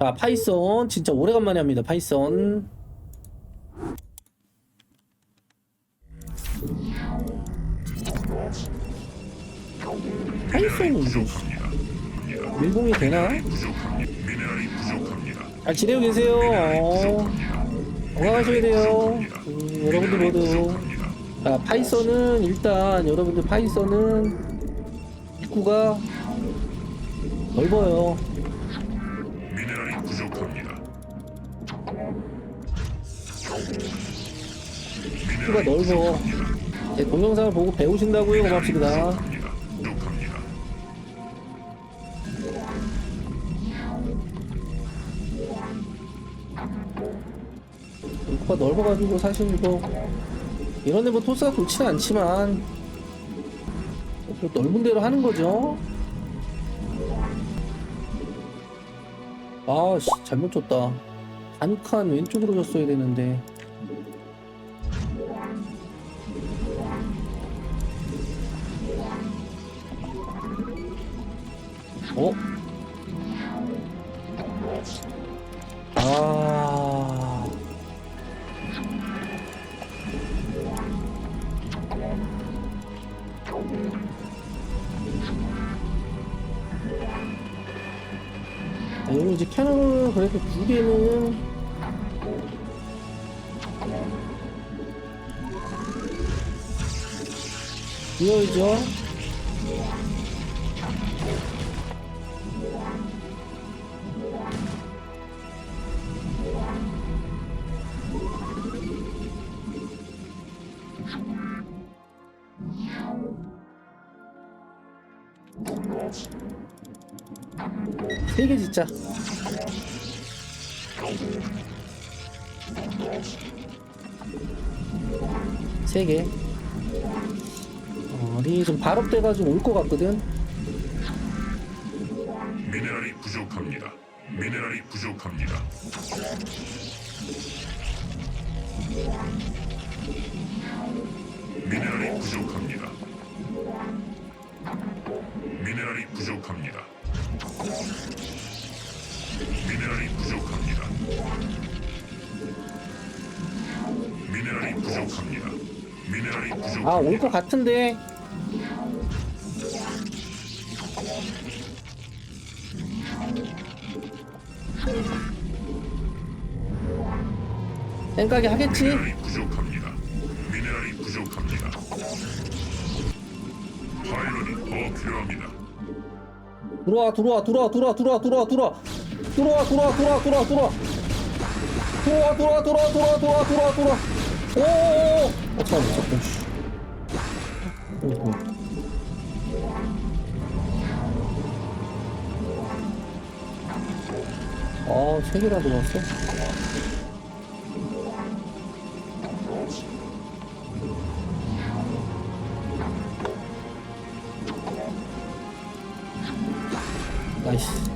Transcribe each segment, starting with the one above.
자 파이썬. 진짜 오래간만에 합니다 파이썬. 파이썬은 이게 밀봉이 되나? 잘 지내고 계세요. 어, 건강하셔야 돼요. 음, 여러분들 모두. 자 파이썬은 일단 여러분들 파이썬은 입구가 넓어요 입구가 넓어. 제 동영상을 보고 배우신다고요 고맙습니다. 입구가 넓어가지고 사실 이거 이런 데뭐 토스가 좋지는 않지만 또 넓은 대로 하는 거죠. 아 씨 잘못 줬다. 단칸 왼쪽으로 줬어야 되는데 아, 여기 이제 캐논을 그래도 두 개는 비어야죠. 세개 진짜. 세 개. 어, 리 좀 발업돼가지고 올 것 같거든. 미네랄이 부족합니다. 미네랄이 부족합니다. 미네랄이 부족합니다. 미네랄이 부족합니다. 미네랄이 부족합니다. 미네랄이 부족합니다. 미네랄이 부족합니다. 아, 올것 같은데. 생각이 하겠지? 미네랄이 부족합니다. 미네랄이 부족합니다. 파일런이 더 필요합니다. 들어와, 들어와, 들어와, 들어와, 들어와, 들어와, 들어와. 들어와, 들어와, 들어와, 들어와, 들어와. 들어와, 들어와, 들어와, 들어와, 들어와, 들어와, 들어와. 오오오. 어, 잠깐만, 잠깐만. 씨. 오, 오. 아, 세 개나 들어왔어? 나이스.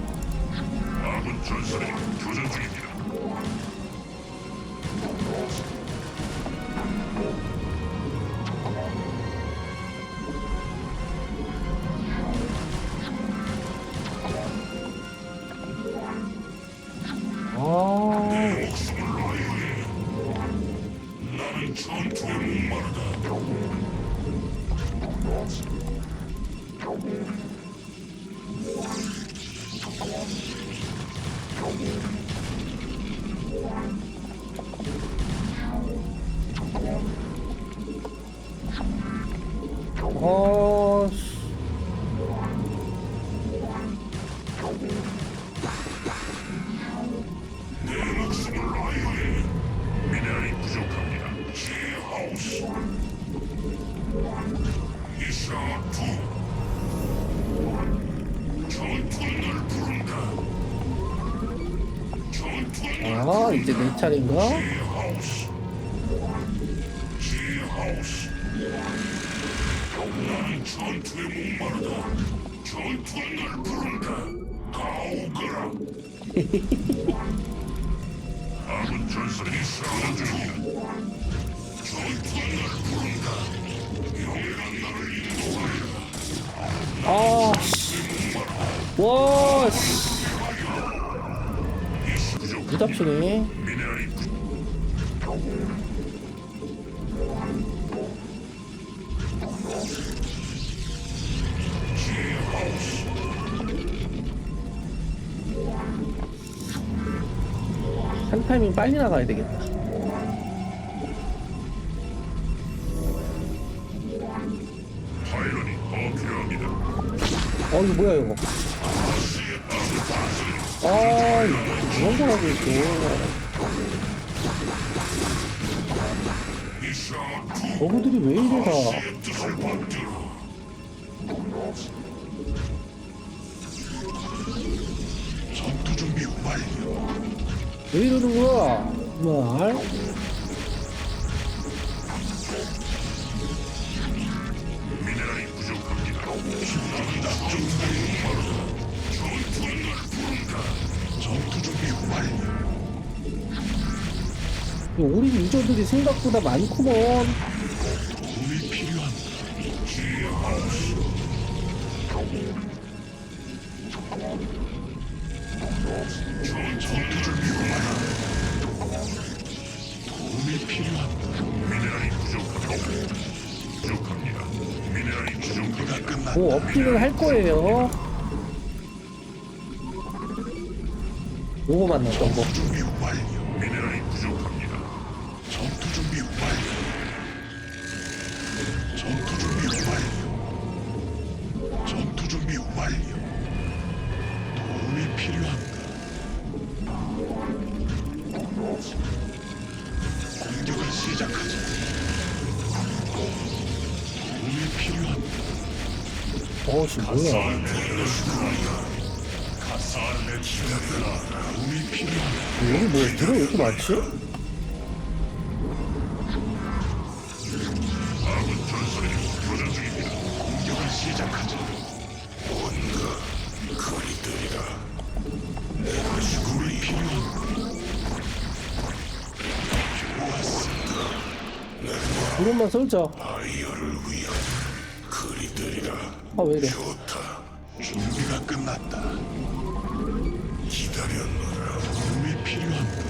하리라. 아, 씨. 와, 씨. 못 잡히네. 한 타이밍 빨리 나가야 되겠다. 어, 이거 뭐야, 이거. 아, 이런 걸 하고 있어. 버그들이 왜 이래, 다. 전투 준비 완료. 왜 이러는 거야? 말? 우리 유저들이 생각보다 많구먼. 도움이 필요한 필요한 미네랄이 부족합니다. 부족합니다. 미네랄이 부족합니다. 끝났다. 뭐, 어필을 할 거예요. 요거 만났던 거. 준비 완료. 미네랄이 부족합니다. 전투 준비 완료. 전투 준비 완료. 전투 준비 완료. 도움이? 공 어 씨, 뭐야. 치료가 도움이 필요한가? 여기 뭐, 들어 왜 이렇게 많지? 이것만 썰자. 아이어를 위한 거리들이라. 아, 왜 이래. 좋다. 준비가 끝났다. 기다렸노라. 도움이 필요한가?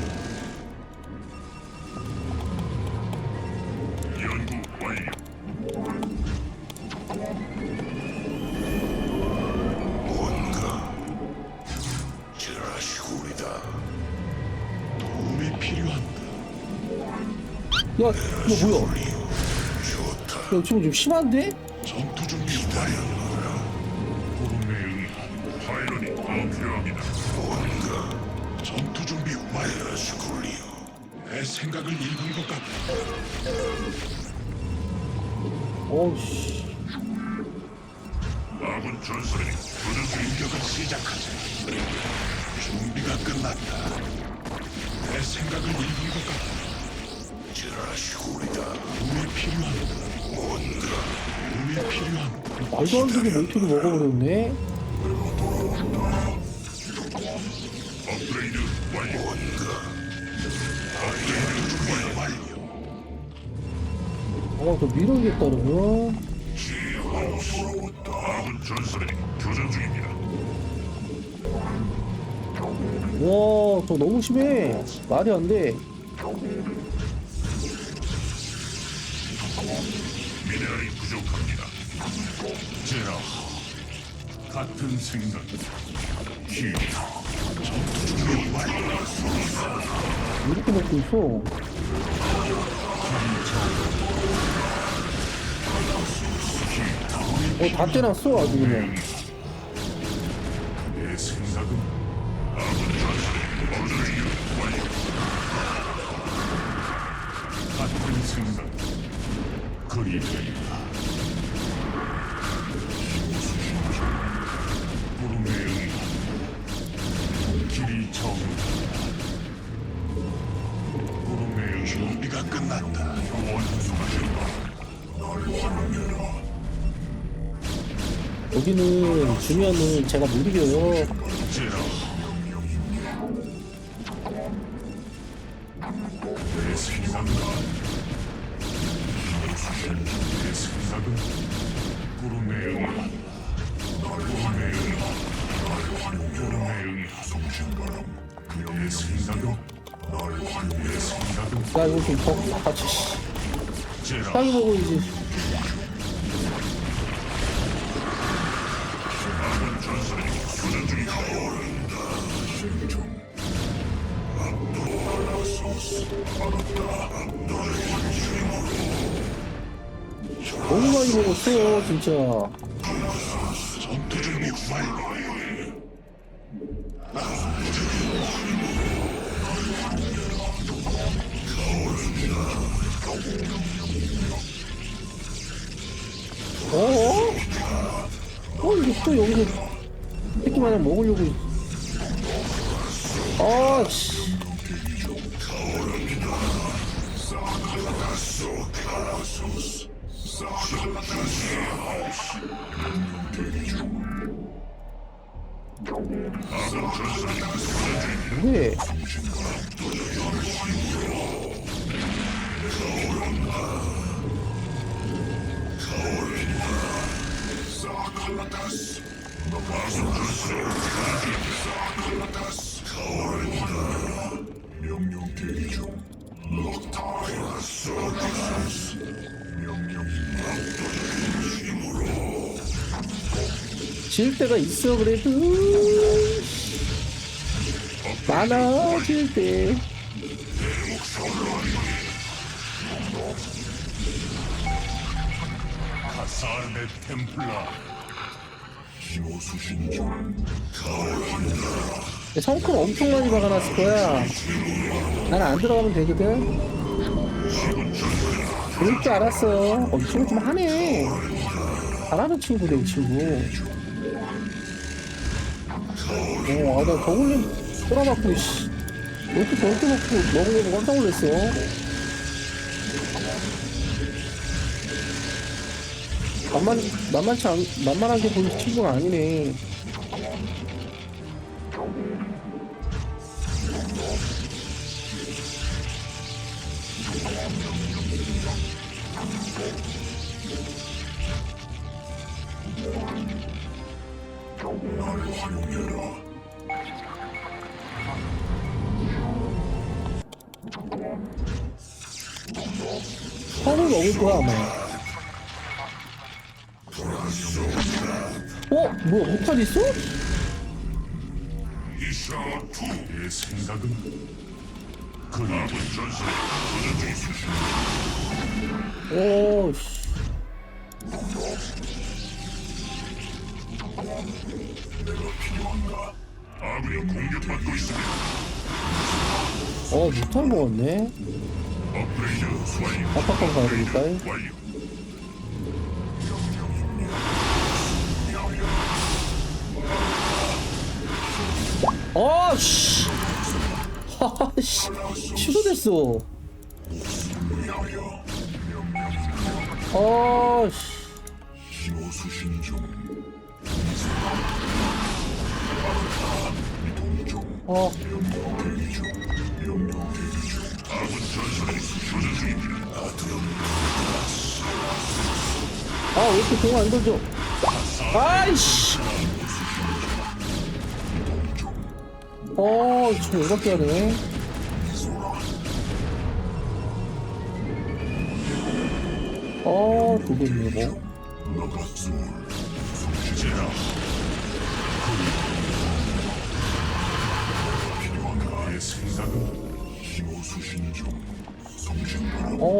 연구 완료. 뭔가 제라시골이다. 도움이 필요한가? 야, 이거 뭐야? 좋다. 야, 지금 좀 심한데? 내 생각을 읽은 것 같다. 어우씨. 아군 전선이 교전 공격을 시작하자. 준비가 끝났다. 내 생각을 읽은 것 같다. 제라시골이다. 도움이 필요한가? 뭔가 도움이 필요한가? 말도 안 되게 멘트를 먹어버렸네? 어, 저 밀어야겠다, 그러면. 지하우스. 아군 전선이 교전 중입니다. 와, 저 너무 심해. 말이 안 돼. 미네랄이 부족합니다. 제라 같은 생각. 이렇게 먹고 있어? 어, 다 떼놨어, 아주 그냥. 내 생각은 아군 전선이 업그레이드 완료. 같은 생각. 그리 된다. 구 여기는 주면은 제가 못 이겨요. 야 이거 좀 더 같이 씨. 제라 땅이 먹어야지 너무 많이 먹었어 진짜? 전투 준비 완료 어? 어 이거 또 여기서 새끼 마냥 먹으려고. 아씨 왜? 명령 대기 중 질 때가 있어 그래도 많아 질때. 카사르네 템플라 성큰 엄청 많이 박아놨을 거야. 난 안 들어가면 되거든. 그럴 줄 알았어. 어, 이 친구 좀 하네. 잘하는 친구네 이 친구 어, 아, 나 저걸로 꼬라박고, 씨. 이렇게 저렇게 먹고, 거 깜짝 놀랐어. 만만, 만만치 않, 만만하게 보는 친구가 아니네. 먹을 거야, 아마. 어? 뭐야, 못할 있어? 이샤투의 생각은 오, 씨. 아군이 공격받고 있습니다 어, 못할 먹었네. 되니까. 완료 아, 씨. 하, 씨. 취소됐어. 아, 씨. 신 아, 왜 이렇게 공안 던져? 아이씨. 어, 저 이렇게 하네. 어, 있네, 뭐.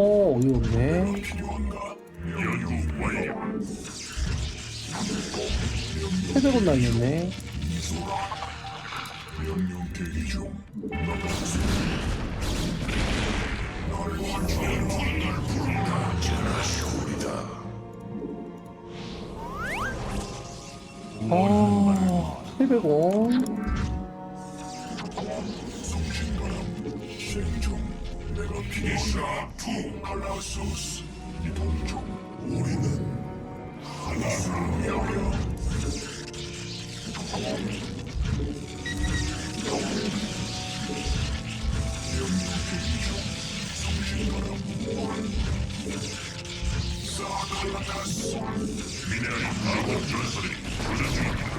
어, 어이없네. 세대로 날렸네. 아, 800원. 필요한가 투 칼라소스 이동 중 우리는 하나를 위하여 미네랄이 가공 전설이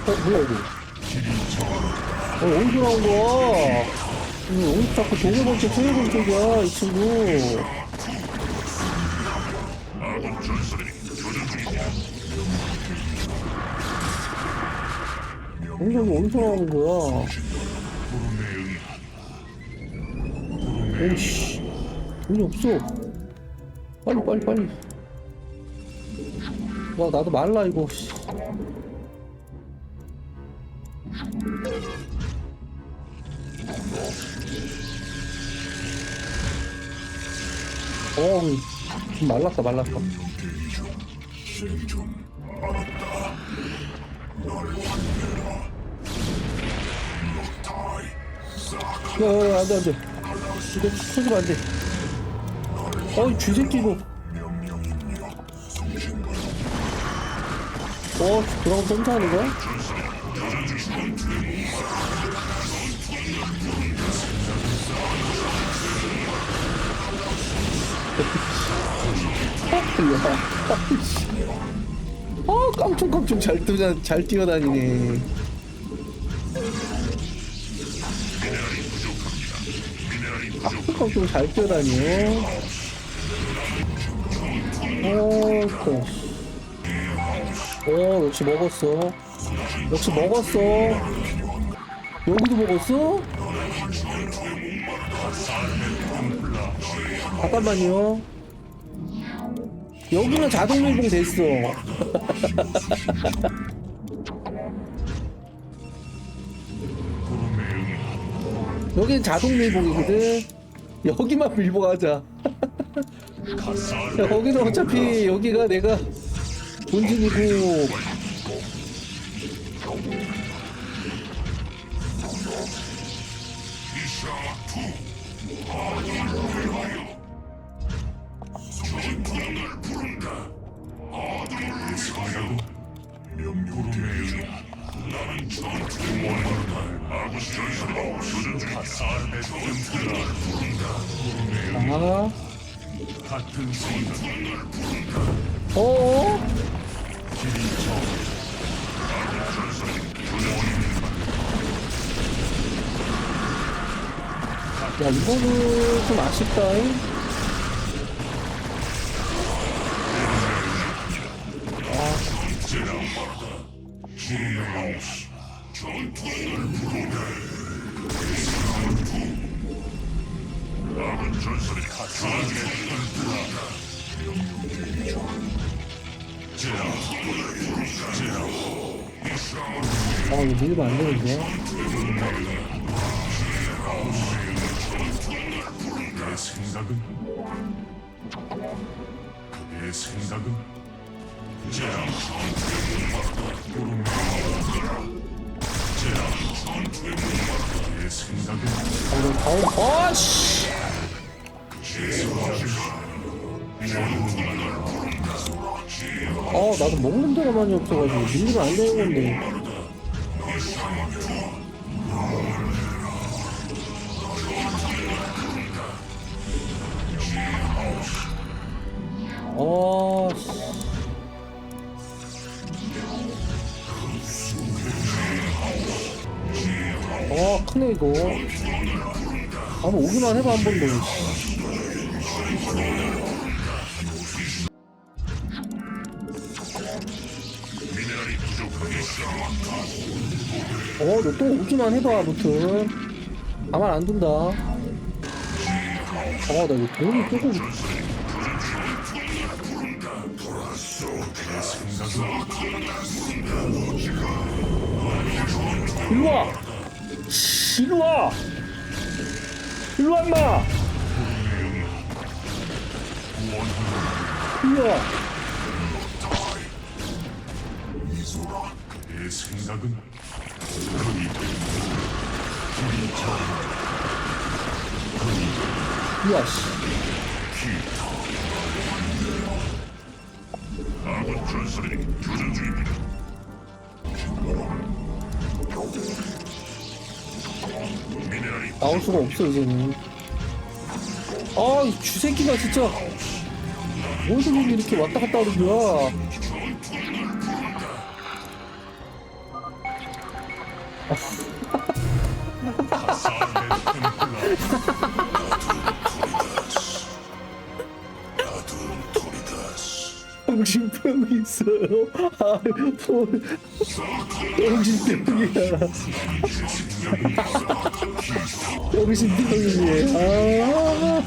어, 뭐야, 이거. 어, 어디서 나온 거야? 음, 여기 자꾸 동해번쩍 서해번쩍이야 이 친구. 동력이 어디서 나오는 거야. 오씨 돈이 없어. 빨리 빨리 빨리. 와 나도 말라 이거 어우 환대라. 럭타이 싹 야야야 안돼 안돼 이거 터지면 안돼 어이 쥐새끼 이거 명령 입력 송신발 어 드라곤 던사하는 거야? 어 깡총깡총 잘 뛰어 잘 뛰어다니네. 깡총깡총 잘 뛰어다녀. 어, 또. 어, 역시 먹었어. 역시 먹었어. 여기도 먹었어? 잠깐만요. 여기는 자동 밀봉 됐어. 구름에 의한 여기는 자동 밀봉이거든. 여기만 밀봉하자. 거기는 어차피 여기가 내가 본진이고 야 이거는 좀 아쉽다잉. 내 생각은 제라 구름에 제라 내 생각은 아 이거 다음 아씨. 아 나도 먹는 데가 많이 없어가지고 밀리면 안 되는 건데. 이거. 한번 오기만 해봐, 한 번도. 어, 너 또 오기만 해봐, 무튼. 가만 안 둔다. 아, 나 이거 돈이 조금. 일로 와! 씨, 일로 와! 일로 와, 임마! 일로 와! 내 생각은 일로 와, 씨. 아군 전사들이 교전 중입니다. 나올 수가 없어, 이제는. 아, 이 쥐새끼가 진짜. 어디서 이렇게 왔다 갔다 하는 거야. 정신병이 있어요. 아, 돈. 정신병이야. 정신병이네. 아,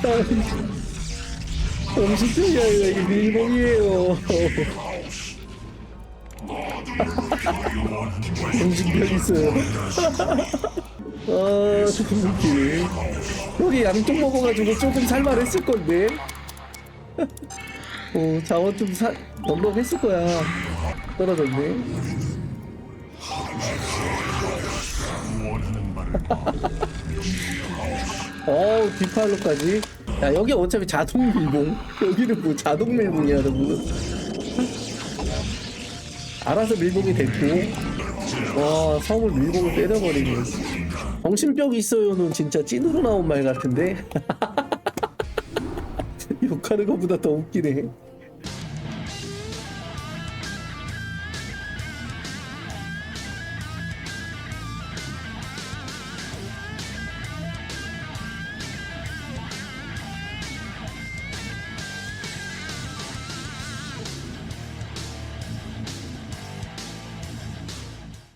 정신병이 아니라 이게 밀봉이에요. 정신병 있어요. 아, 조금 웃기네. 여기 양쪽 먹어가지고 조금 살만했을 건데. 어, 자원 좀 사, 넉넉했을 거야. 떨어졌네. 어우, 디팔로까지. 야, 여기 어차피 자동 밀봉. 여기는 뭐 자동 밀봉이야, 여러분. 알아서 밀봉이 됐고. 와, 성을 밀봉을 때려버리네. 정신병 있어요는 진짜 찐으로 나온 말 같은데? 욕하는 것보다 더 웃기네.